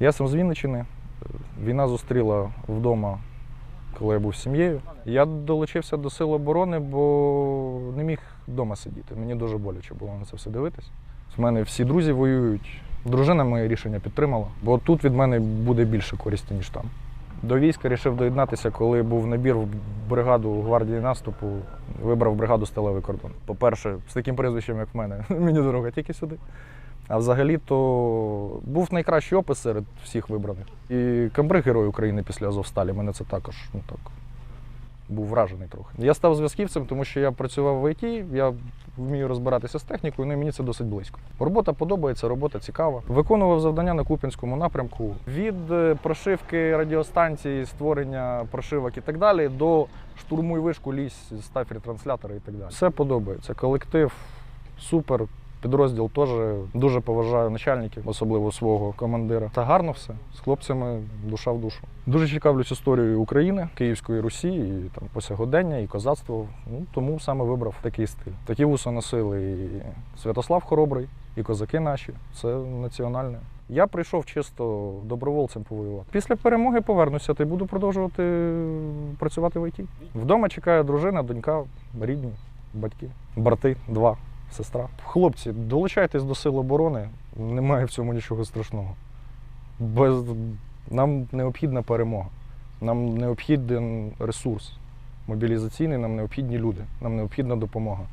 Я сам з Вінниччини. Війна зустріла вдома, коли я був сім'єю. Я долучився до Сил оборони, бо не міг вдома сидіти. Мені дуже боляче було на це все дивитись. У мене всі друзі воюють. Дружина моє рішення підтримала, бо тут від мене буде більше користі, ніж там. До війська вирішив доєднатися, коли був набір в бригаду гвардії наступу. Вибрав бригаду сталевий кордон. По-перше, з таким прізвищем, як в мене, мені дорога тільки сюди. А взагалі то був найкращий опис серед всіх вибраних. І камбриг Герой України після Азовсталі мене це також ну так. Був вражений трохи. Я став зв'язківцем, тому що я працював в ІТ, я вмію розбиратися з технікою, ну і мені це досить близько. Робота подобається, робота цікава. Виконував завдання на Куп'янському напрямку від е, прошивки радіостанції, створення прошивок і так далі, до штурмуй вишку, лізь, став транслятори і так далі. Все подобається. Колектив супер. Підрозділ теж дуже поважаю начальників, особливо свого командира. Та гарно все з хлопцями душа в душу. Дуже цікавлюсь історією України, Київської Русі, і там посягодення, і козацтво. Ну тому саме вибрав такий стиль. Такі вуса носили і Святослав Хоробрий, і козаки наші. Це національне. Я прийшов чисто добровольцем повоювати. Після перемоги повернуся та й буду продовжувати працювати в ІТ. Вдома чекає дружина, донька, рідні, батьки, брати, два сестра. Хлопці, долучайтесь до сил оборони, немає в цьому нічого страшного. Без... Нам необхідна перемога, нам необхіден ресурс мобілізаційний, нам необхідні люди, нам необхідна допомога.